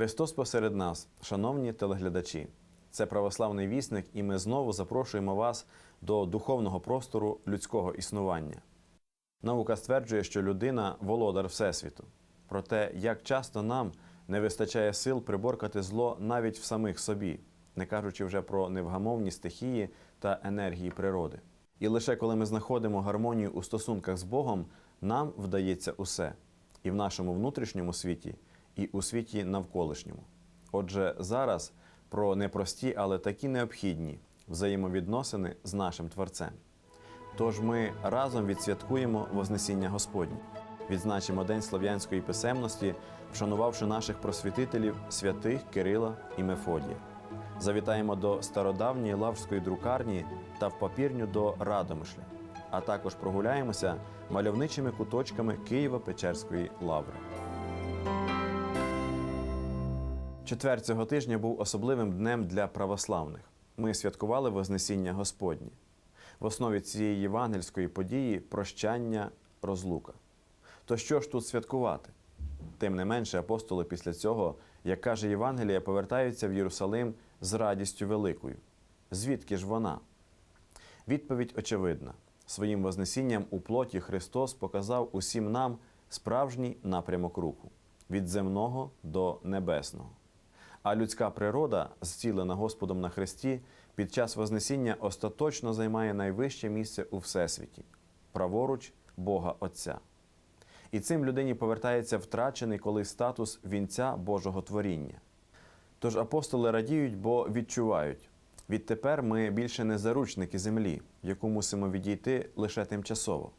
Христос посеред нас, шановні телеглядачі, це православний вісник, і ми знову запрошуємо вас до духовного простору людського існування. Наука стверджує, що людина володар Всесвіту. Проте, як часто нам не вистачає сил приборкати зло навіть в самих собі, не кажучи вже про невгамовні стихії та енергії природи. І лише коли ми знаходимо гармонію у стосунках з Богом, нам вдається усе і в нашому внутрішньому світі, і у світі навколишньому. Отже, зараз про непрості, але такі необхідні взаємовідносини з нашим Творцем. Тож ми разом відсвяткуємо Вознесіння Господнє, відзначимо День слов'янської писемності, вшанувавши наших просвітителів святих Кирила і Мефодія. Завітаємо до стародавньої лаврської друкарні та в папірню до Радомишля, а також прогуляємося мальовничими куточками Києво-Печерської лаври. Четвер цього тижня був особливим днем для православних. Ми святкували Вознесіння Господнє. В основі цієї євангельської події прощання, розлука. То що ж тут святкувати? Тим не менше, апостоли після цього, як каже Євангелія, повертаються в Єрусалим з радістю великою. Звідки ж вона? Відповідь очевидна. Своїм Вознесінням у плоті Христос показав усім нам справжній напрямок руху від земного до небесного. А людська природа, зцілена Господом на Христі, під час Вознесіння остаточно займає найвище місце у Всесвіті праворуч Бога Отця. І цим людині повертається втрачений колись статус вінця Божого творіння. Тож апостоли радіють, бо відчувають. Відтепер ми більше не заручники землі, яку мусимо відійти лише тимчасово.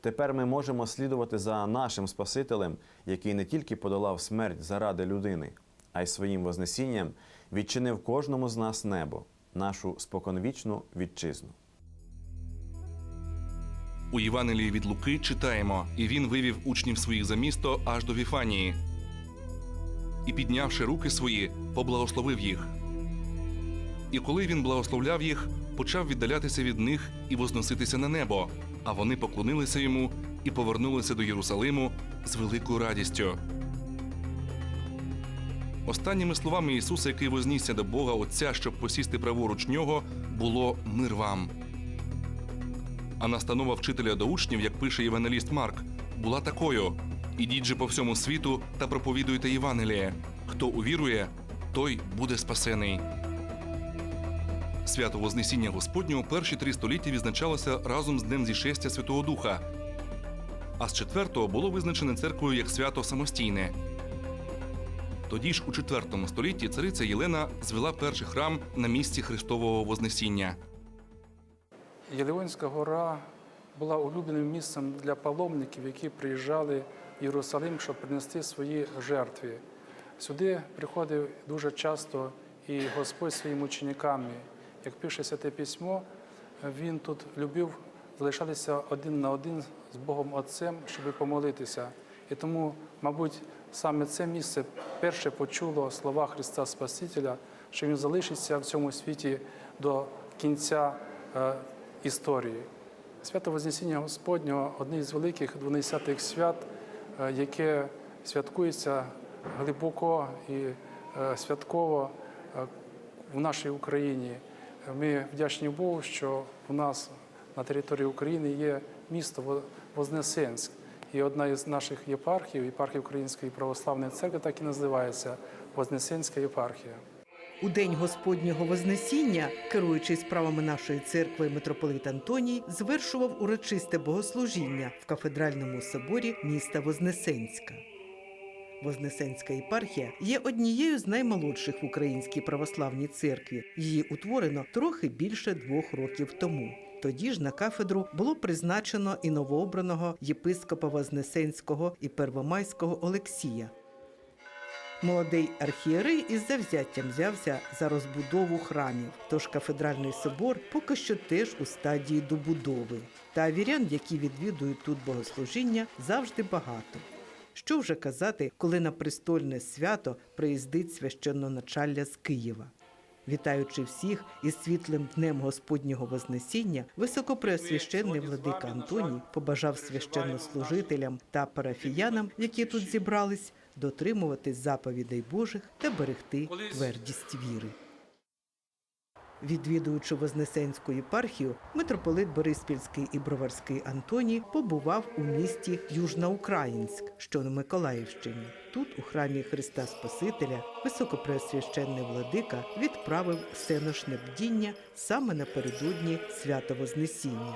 Тепер ми можемо слідувати за нашим Спасителем, який не тільки подолав смерть заради людини, а й своїм Вознесінням відчинив кожному з нас небо, нашу споконвічну вітчизну. У Євангелії від Луки читаємо, і він вивів учнів своїх за місто аж до Віфанії. І, піднявши руки свої, поблагословив їх. І коли він благословляв їх, почав віддалятися від них і возноситися на небо, а вони поклонилися йому і повернулися до Єрусалиму з великою радістю. Останніми словами Ісуса, який вознісся до Бога Отця, щоб посісти праворуч нього, було мир вам. А настанова вчителя до учнів, як пише євангеліст Марк, була такою: ідіть же по всьому світу та проповідуйте Євангеліє. Хто увірує, той буде спасений. Свято Вознесіння Господнього перші три століття відзначалося разом з Днем зішестя Святого Духа. А з четвертого було визначене церквою як свято самостійне. Тоді ж у IV столітті цариця Єлена звела перший храм на місці Христового Вознесіння. Єлеонська гора була улюбленим місцем для паломників, які приїжджали в Єрусалим, щоб принести свої жертви. Сюди приходив дуже часто і Господь своїми учениками. Як пише святе письмо, він тут любив залишатися один на один з Богом Отцем, щоб помолитися. І тому, мабуть, саме це місце перше почуло слова Христа Спасителя, що Він залишиться в цьому світі до кінця е, історії. Свято Вознесіння Господнього одне з великих 12 свят, е, яке святкується глибоко і е, святково в нашій Україні. Ми вдячні Богу, що у нас на території України є місто Во- Вознесенськ. І одна із наших єпархій, єпархія Української православної церкви, так і називається Вознесенська єпархія. У день Господнього Вознесіння, керуючий справами нашої церкви, митрополит Антоній звершував урочисте богослужіння в кафедральному соборі міста Вознесенська. Вознесенська єпархія є однією з наймолодших в українській православній церкві. Її утворено трохи більше двох років тому. Тоді ж на кафедру було призначено і новообраного єпископа Вознесенського і Первомайського Олексія. Молодий архієрей із завзяттям взявся за розбудову храмів. Тож кафедральний собор поки що теж у стадії добудови. Та вірян, які відвідують тут богослужіння, завжди багато. Що вже казати, коли на престольне свято приїздить священноначалля з Києва. Вітаючи всіх із світлим днем Господнього Вознесіння, високопреосвященний владика Антоній побажав священнослужителям та парафіянам, які тут зібрались, дотримуватись заповідей Божих та берегти твердість віри. Відвідуючи Вознесенську єпархію, митрополит Бориспільський і Броварський Антоній побував у місті Южноукраїнськ, що на Миколаївщині. Тут, у храмі Христа Спасителя, високопреосвященний владика відправив всеношне бдіння саме напередодні свята Вознесіння.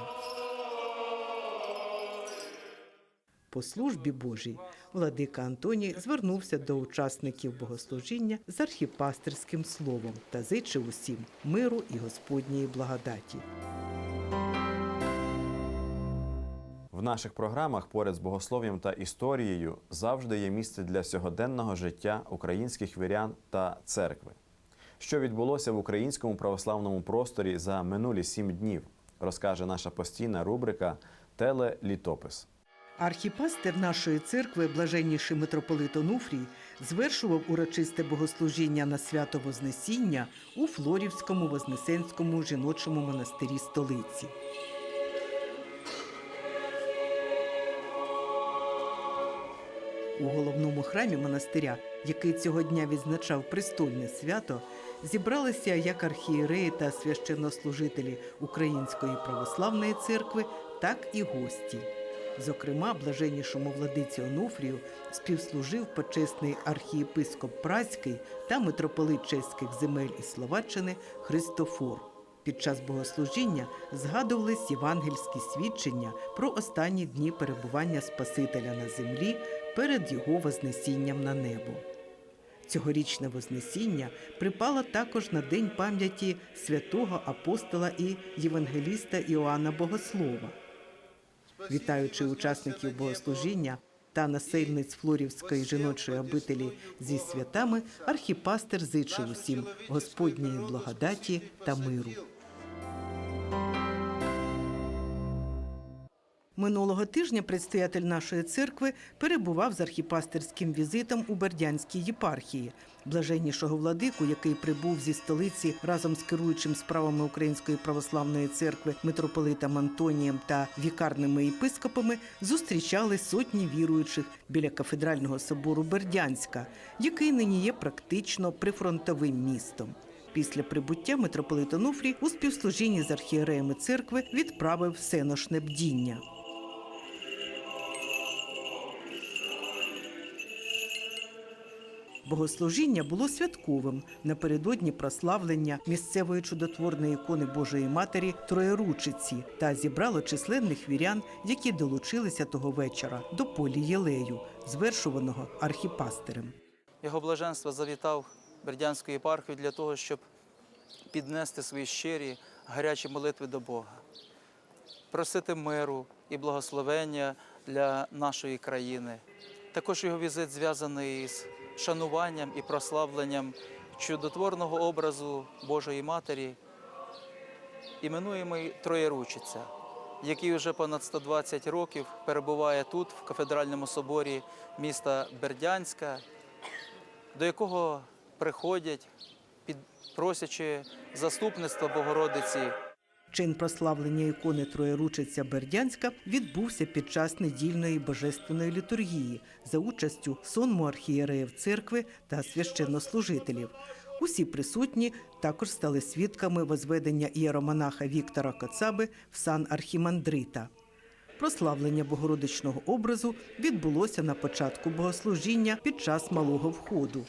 По службі Божій владика Антоній звернувся до учасників богослужіння з архіпастерським словом та зичив усім миру і Господньої благодаті. В наших програмах поряд з богослов'ям та історією завжди є місце для сьогоденного життя українських вірян та церкви. Що відбулося в українському православному просторі за минулі сім днів, розкаже наша постійна рубрика Телелітопис. Архіпастер нашої церкви, блаженніший митрополит Онуфрій, звершував урочисте богослужіння на свято Вознесіння у Флорівському Вознесенському жіночому монастирі столиці. У головному храмі монастиря, який цього дня відзначав престольне свято, зібралися як архієреї та священнослужителі Української православної церкви, так і гості. Зокрема, блаженнішому владиці Онуфрію співслужив почесний архієпископ Празький та митрополит чеських земель і Словаччини Христофор. Під час богослужіння згадувались євангельські свідчення про останні дні перебування Спасителя на землі перед його вознесінням на небо. Цьогорічне Вознесіння припало також на день пам'яті святого апостола і євангеліста Іоанна Богослова. Вітаючи учасників богослужіння та насельниць Флорівської жіночої обителі зі святами, архіпастер зичив усім Господньої благодаті та миру. Минулого тижня предстоятель нашої церкви перебував з архіпастерським візитом у Бердянській єпархії. Блаженнішого владику, який прибув зі столиці разом з керуючим справами Української православної церкви митрополитом Антонієм та вікарними єпископами, зустрічали сотні віруючих біля кафедрального собору Бердянська, який нині є практично прифронтовим містом. Після прибуття митрополит Онуфрій у співслужінні з архієреями церкви відправив всеношне бдіння. Богослужіння було святковим напередодні прославлення місцевої чудотворної ікони Божої Матері Троєручиці та зібрало численних вірян, які долучилися того вечора до полі Єлею, звершуваного архіпастерем. Його блаженство завітав Бердянську єпархію для того, щоб піднести свої щирі гарячі молитви до Бога, просити миру і благословення для нашої країни. Також його візит зв'язаний з шануванням і прославленням чудотворного образу Божої Матері, іменуємий Троєручиця, який вже понад 120 років перебуває тут, в кафедральному соборі міста Бердянська, до якого приходять, просячи заступництва Богородиці. Чин прославлення ікони Троєручиця Бердянська відбувся під час недільної божественної літургії за участю сонму архієреїв церкви та священнослужителів. Усі присутні також стали свідками возведення ієромонаха Віктора Коцаби в сан архімандрита. Прославлення богородичного образу відбулося на початку богослужіння під час малого входу.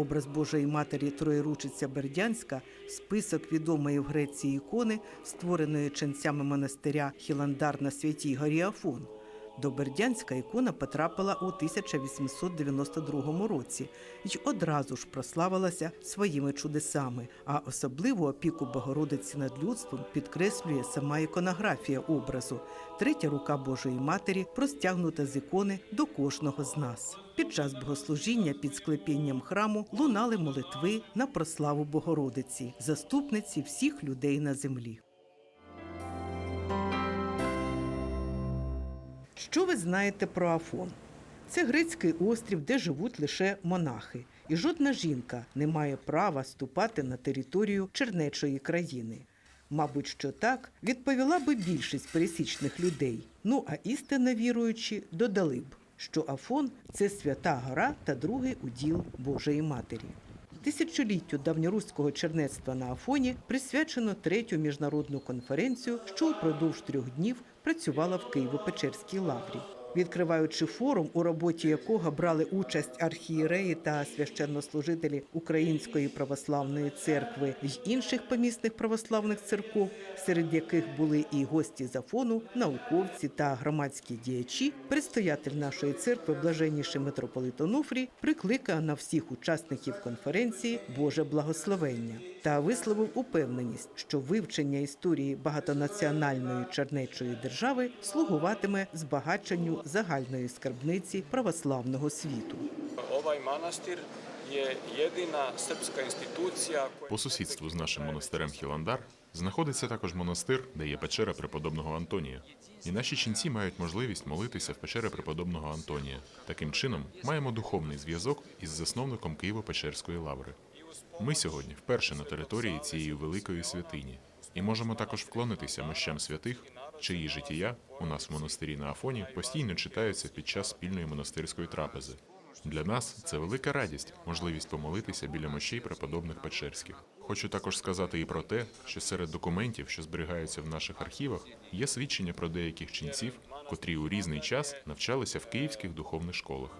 Образ Божої Матері Троєручиця Бердянська список відомої в Греції ікони, створеної ченцями монастиря Хіландар на святій горі Афон. До Бердянська ікона потрапила у 1892 році і одразу ж прославилася своїми чудесами. А особливу опіку Богородиці над людством підкреслює сама іконографія образу. Третя рука Божої Матері простягнута з ікони до кожного з нас. Під час богослужіння під склепінням храму лунали молитви на прославу Богородиці, заступниці всіх людей на землі. Що ви знаєте про Афон? Це грецький острів, де живуть лише монахи, і жодна жінка не має права ступати на територію чернечої країни. Мабуть, що так відповіла би більшість пересічних людей. Ну а істинно віруючі додали б, що Афон це свята гора та другий уділ Божої Матері. Тисячоліттю давньоруського чернецтва на Афоні присвячено третю міжнародну конференцію, що упродовж трьох днів працювала в Києво-Печерській лаврі. Відкриваючи форум, у роботі якого брали участь архієреї та священнослужителі Української православної церкви. Й інших помісних православних церков, серед яких були і гості з Афону, науковці та громадські діячі, предстоятель нашої церкви, блаженніший митрополит Онуфрій, прикликав на всіх учасників конференції Боже благословення та висловив упевненість, що вивчення історії багатонаціональної чернечої держави слугуватиме збагаченню загальної скарбниці православного світу. Manastir je jedina srpska institucija koja По сусідству з нашим монастирем Хіландар знаходиться також монастир, де є печера преподобного Антонія. І наші ченці мають можливість молитися в печері преподобного Антонія. Таким чином, маємо духовний зв'язок із засновником Києво-Печерської лаври. Ми сьогодні вперше на території цієї великої святині і можемо також вклонитися мощам святих, чиї життя у нас в монастирі на Афоні постійно читаються під час спільної монастирської трапези. Для нас це велика радість, можливість помолитися біля мощей преподобних Печерських. Хочу також сказати і про те, що серед документів, що зберігаються в наших архівах, є свідчення про деяких ченців, котрі у різний час навчалися в київських духовних школах.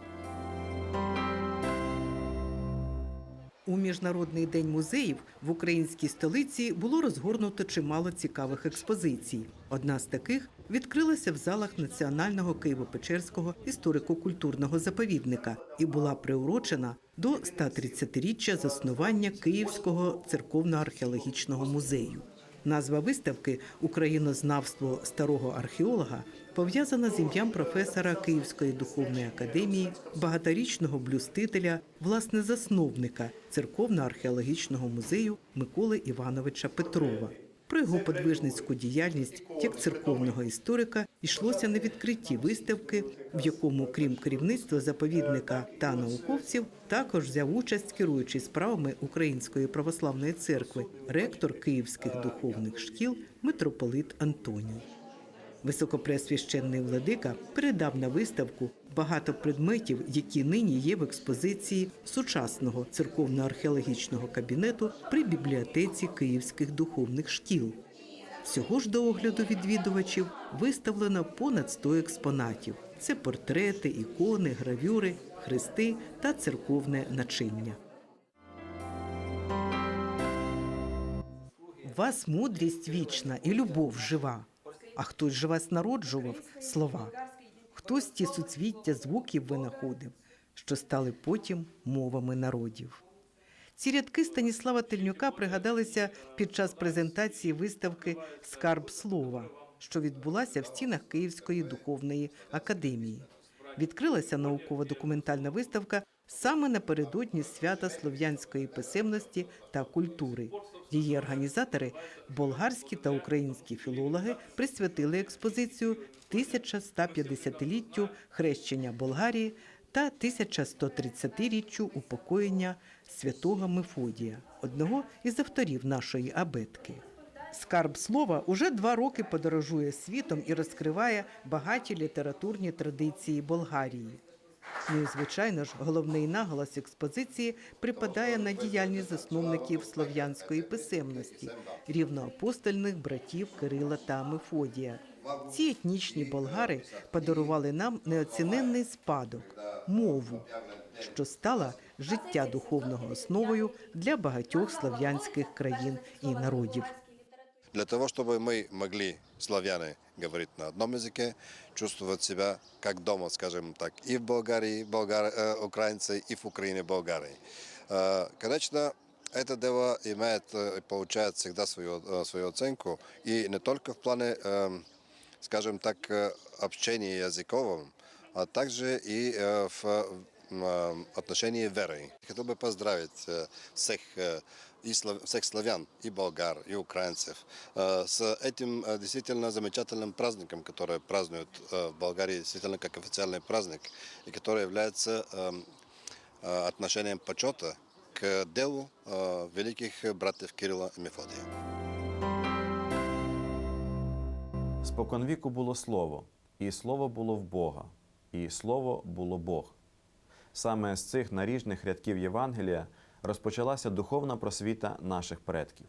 Міжнародний день музеїв в українській столиці було розгорнуто чимало цікавих експозицій. Одна з таких відкрилася в залах Національного Києво-Печерського історико-культурного заповідника і була приурочена до 130-річчя заснування Київського церковно-археологічного музею. Назва виставки Українознавство старого археолога пов'язана з ім'ям професора Київської духовної академії, багаторічного блюстителя, власне засновника церковно-археологічного музею Миколи Івановича Петрова. Про його подвижницьку діяльність як церковного історика йшлося на відкритті виставки, в якому, крім керівництва заповідника та науковців, також взяв участь керуючий справами Української православної церкви, ректор київських духовних шкіл митрополит Антоній. Високопреосвященний владика передав на виставку багато предметів, які нині є в експозиції сучасного церковно-археологічного кабінету при бібліотеці київських духовних шкіл. Всього ж до огляду відвідувачів виставлено понад 100 експонатів. Це портрети, ікони, гравюри, хрести та церковне начиння. Вас мудрість вічна і любов жива. А хтось же вас народжував слова. Хтось ті суцвіття звуків винаходив, що стали потім мовами народів. Ці рядки Станіслава Тельнюка пригадалися під час презентації виставки Скарб слова, що відбулася в стінах Київської духовної академії. Відкрилася науково-документальна виставка саме напередодні свята слов'янської писемності та культури. Її організатори, болгарські та українські філологи, присвятили експозицію 1150-літтю хрещення Болгарії та 1130-річчю упокоєння святого Мефодія, одного із авторів нашої абетки. Скарб слова уже два роки подорожує світом і розкриває багаті літературні традиції Болгарії. Ну і звичайно ж, головний наголос експозиції припадає на діяльність засновників слов'янської писемності, рівноапостольних братів Кирила та Мефодія. Ці етнічні болгари подарували нам неоціненний спадок мову, що стала життя духовного основою для багатьох слов'янських країн і народів. Для того, чтобы мы могли, славяне, говорить на одном языке, чувствовать себя как дома, скажем так, и в Болгарии, болгар, э, украинцы, и в Украине, болгары. Э, конечно, это дело имеет э, и получает всегда свою, э, свою оценку, и не только в плане, э, скажем так, э, общения языковом, а также и э, в э, отношении веры. Хотел бы поздравить э, всех э, и слав- всех славян, и болгар, и украинцев э, с этим э, действительно замечательным праздником, который празднуют э, в Болгарии действительно как официальный праздник, и который является эм, э, отношением почета к делу э, великих братьев Кирилла и Мефодия. Споконвіку було слово, і слово було в Бога, і слово було Бог. Саме з цих наріжних рядків Євангелія розпочалася духовна просвіта наших предків.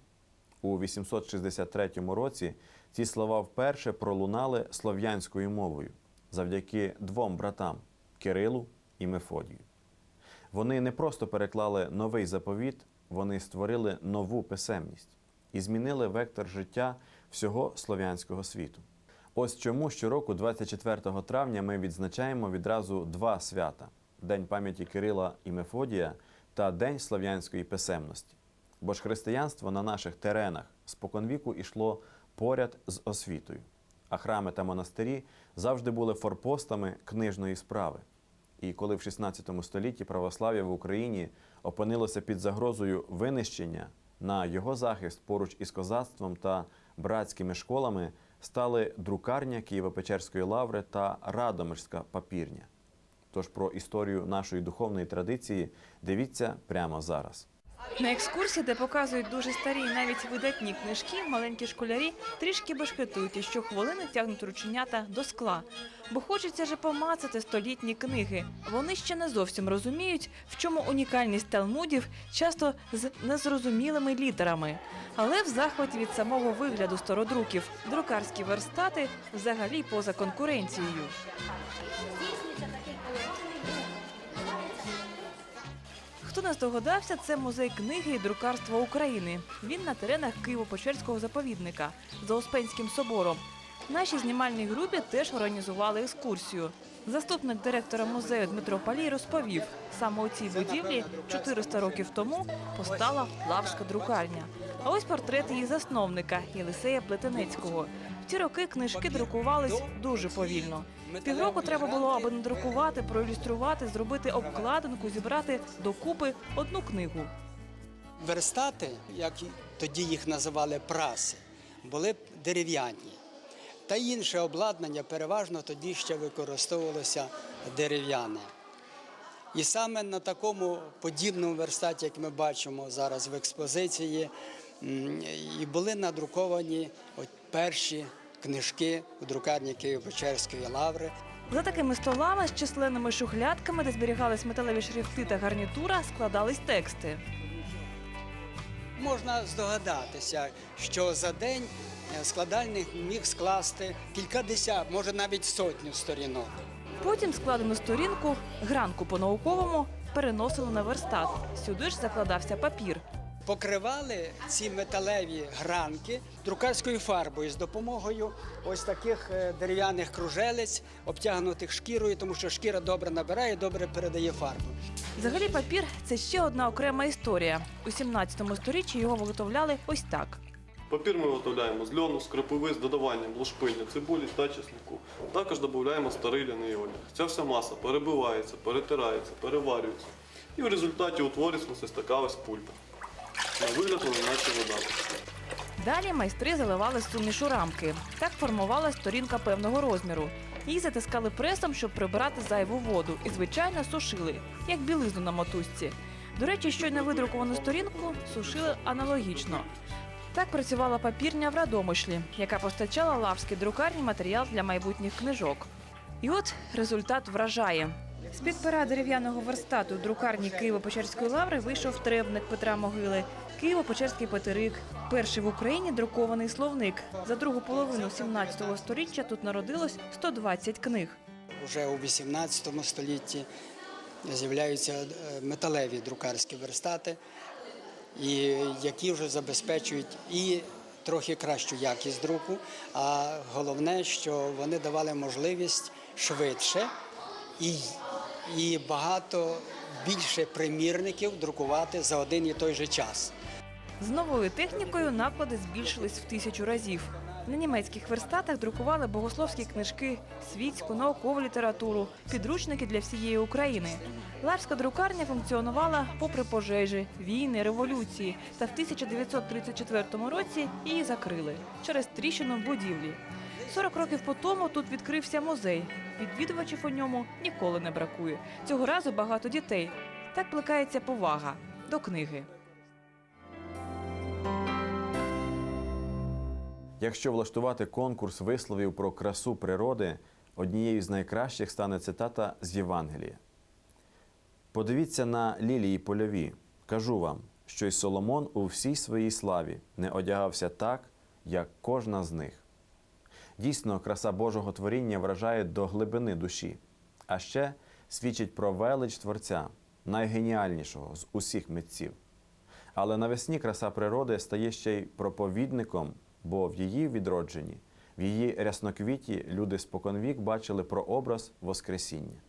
У 863 році ці слова вперше пролунали слов'янською мовою завдяки двом братам Кирилу і Мефодію. Вони не просто переклали новий заповіт, вони створили нову писемність і змінили вектор життя всього слов'янського світу. Ось чому щороку, 24 травня, ми відзначаємо відразу два свята: День пам'яті Кирила і Мефодія та День слов'янської писемності. Бо ж християнство на наших теренах споконвіку йшло поряд з освітою, а храми та монастирі завжди були форпостами книжної справи. І коли в 16 столітті православ'я в Україні опинилося під загрозою винищення, на його захист поруч із козацтвом та братськими школами стали друкарня Києво-Печерської лаври та Радомирська папірня. Тож про історію нашої духовної традиції дивіться прямо зараз. На екскурсії, де показують дуже старі, навіть видатні книжки, маленькі школярі трішки бешкетують і щохвилини тягнуть рученята до скла. Бо хочеться же помацати столітні книги. Вони ще не зовсім розуміють, в чому унікальність талмудів, часто з незрозумілими літерами. Але в захваті від самого вигляду стародруків друкарські верстати взагалі поза конкуренцією. Хто не здогадався, це музей книги і друкарства України. Він на теренах Києво-Печерського заповідника за Успенським собором. Нашій знімальній групі теж організували екскурсію. Заступник директора музею Дмитро Палій розповів, саме у цій будівлі 400 років тому постала лавська друкарня. А ось портрет її засновника Єлисея Плетенецького. В ті роки книжки друкувались дуже повільно. Півроку треба було, аби надрукувати, проілюструвати, зробити обкладинку, зібрати докупи одну книгу. Верстати, як тоді їх називали праси, були дерев'яні. Та інше обладнання переважно тоді ще використовувалося дерев'яне. І саме на такому подібному верстаті, як ми бачимо зараз в експозиції, і були надруковані от перші книжки у друкарні Києво-Печерської лаври. За такими столами з численними шухлядками, де зберігались металеві шрифти та гарнітура, складались тексти. Можна здогадатися, що за день е, складальник міг скласти кількадесят, може навіть сотню сторінок. Потім складену сторінку, гранку по-науковому, переносили на верстат. Сюди ж закладався папір. Покривали ці металеві гранки друкарською фарбою з допомогою ось таких е, дерев'яних кружелець, обтягнутих шкірою, тому що шкіра добре набирає, добре передає фарбу. Взагалі, папір це ще одна окрема історія. У 17 сторіччі його виготовляли ось так. Папір ми виготовляємо з льону, з кропиви, з додаванням лушпиння, цибулі та чеснику. Також додаємо старий ляний одяг. Ця вся маса перебивається, перетирається, переварюється. І в результаті утворюється ось така ось пульпа. На вигляд вона наче вода. Далі майстри заливали суміш у рамки. Так формувалась сторінка певного розміру. Її затискали пресом, щоб прибирати зайву воду, і звичайно сушили, як білизну на мотузці. До речі, щойно видруковану сторінку сушили аналогічно. Так працювала папірня в Радомишлі, яка постачала лавській друкарні матеріал для майбутніх книжок. І от результат вражає. З-під пера дерев'яного верстату друкарні Києво-Печерської лаври вийшов требник Петра Могили, Києво-Печерський патерик, перший в Україні друкований словник. За другу половину 17 століття тут народилось 120 книг. Уже у 18 столітті з'являються е, металеві друкарські верстати, і які вже забезпечують і трохи кращу якість друку, а головне, що вони давали можливість швидше і, і багато більше примірників друкувати за один і той же час. З новою технікою наклади збільшились в тисячу разів. На німецьких верстатах друкували богословські книжки, світську, наукову літературу, підручники для всієї України. Лавська друкарня функціонувала попри пожежі, війни, революції, та в 1934 році її закрили через тріщину в будівлі. 40 років по тому тут відкрився музей. Відвідувачів у ньому ніколи не бракує. Цього разу багато дітей. Так плекається повага до книги. Якщо влаштувати конкурс висловів про красу природи, однією з найкращих стане цитата з Євангелія. Подивіться на лілії польові. Кажу вам, що й Соломон у всій своїй славі не одягався так, як кожна з них. Дійсно, краса Божого творіння вражає до глибини душі, а ще свідчить про велич Творця, найгеніальнішого з усіх митців. Але навесні краса природи стає ще й проповідником, бо в її відродженні, в її рясноквіті люди споконвік бачили прообраз Воскресіння.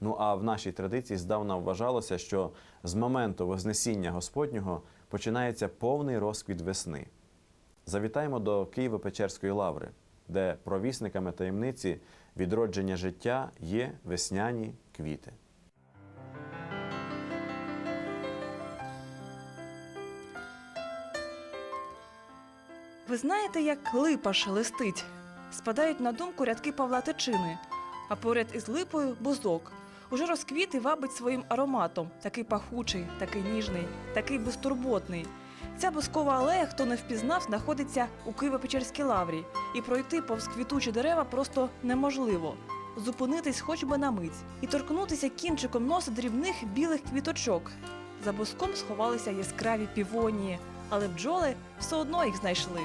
Ну а в нашій традиції здавна вважалося, що з моменту Вознесіння Господнього починається повний розквіт весни. Завітаємо до Києво-Печерської лаври, де провісниками таємниці відродження життя є весняні квіти. Ви знаєте, як липа шелестить? Спадають на думку рядки Павла Тичини, а поряд із липою бузок. Уже розквіт і вабить своїм ароматом, такий пахучий, такий ніжний, такий безтурботний. Ця бускова алея, хто не впізнав, знаходиться у Києво-Печерській лаврі, і пройти повз квітучі дерева просто неможливо. Зупинитись хоч би на мить і торкнутися кінчиком носа дрібних білих квіточок. За буском сховалися яскраві півонії, але бджоли все одно їх знайшли.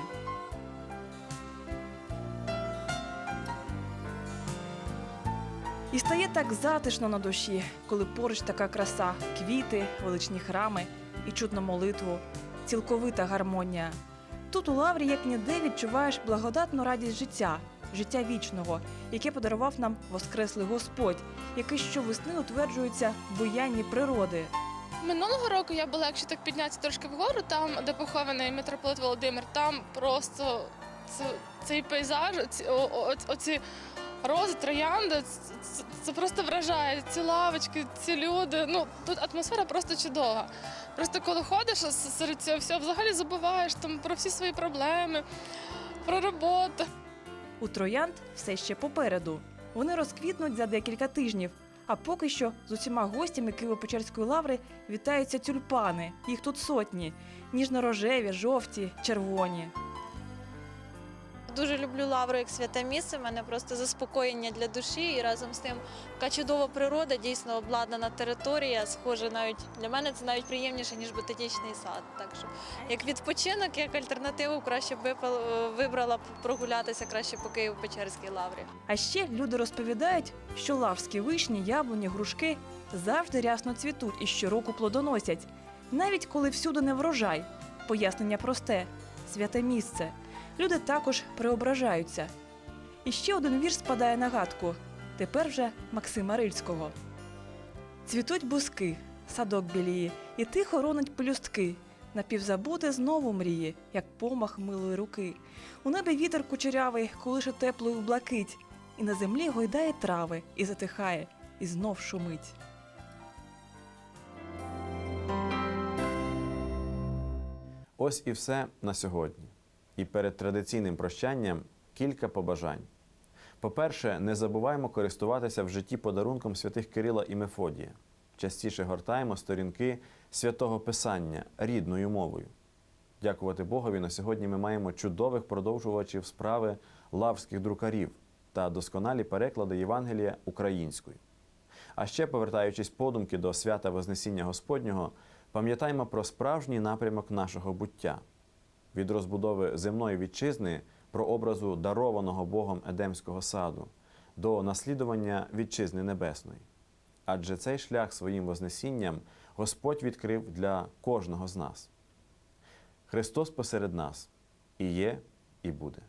І стає так затишно на душі, коли поруч така краса, квіти, величні храми і чутно молитву, цілковита гармонія. Тут у лаврі, як ніде, відчуваєш благодатну радість життя, життя вічного, яке подарував нам Воскреслий Господь, який щовесни утверджується в буянні природи. Минулого року я була, якщо так піднятися трошки вгору, там, де похований митрополит Володимир, там просто це, цей пейзаж, оці, оці рози, троянди, це, просто вражає. Ці лавочки, ці люди. Ну тут атмосфера просто чудова. Просто коли ходиш серед цього всього, взагалі забуваєш там про всі свої проблеми, про роботу. У троянд все ще попереду. Вони розквітнуть за декілька тижнів. А поки що з усіма гостями Києво-Печерської лаври вітаються тюльпани. Їх тут сотні: ніжно-рожеві, жовті, червоні. Дуже люблю лавру як святе місце. мене просто заспокоєння для душі. І разом з тим така чудова природа, дійсно обладнана територія. Схоже, навіть для мене це навіть приємніше, ніж ботанічний сад. Так що, як відпочинок, як альтернативу, краще б вибрала прогулятися краще по Києво-Печерській лаврі. А ще люди розповідають, що лавські вишні, яблуні, грушки завжди рясно цвітуть і щороку плодоносять, навіть коли всюди не врожай. Пояснення просте святе місце. Люди також преображаються. І ще один вірш спадає на гадку. Тепер вже Максима Рильського. Цвітуть бузки, садок біліє, і тихо ронуть пелюстки. Напівзабути знову мріє, як помах милої руки. У небі вітер кучерявий колише теплою блакить, і на землі гойдає трави, і затихає, і знов шумить. Ось і все на сьогодні. І перед традиційним прощанням кілька побажань. По-перше, не забуваємо користуватися в житті подарунком святих Кирила і Мефодія. Частіше гортаємо сторінки святого Писання рідною мовою. Дякувати Богові, на сьогодні ми маємо чудових продовжувачів справи лавських друкарів та досконалі переклади Євангелія українською. А ще, повертаючись подумки до свята Вознесіння Господнього, пам'ятаємо про справжній напрямок нашого буття від розбудови земної вітчизни про образу дарованого Богом Едемського саду до наслідування вітчизни небесної. Адже цей шлях своїм Вознесінням Господь відкрив для кожного з нас. Христос посеред нас і є, і буде.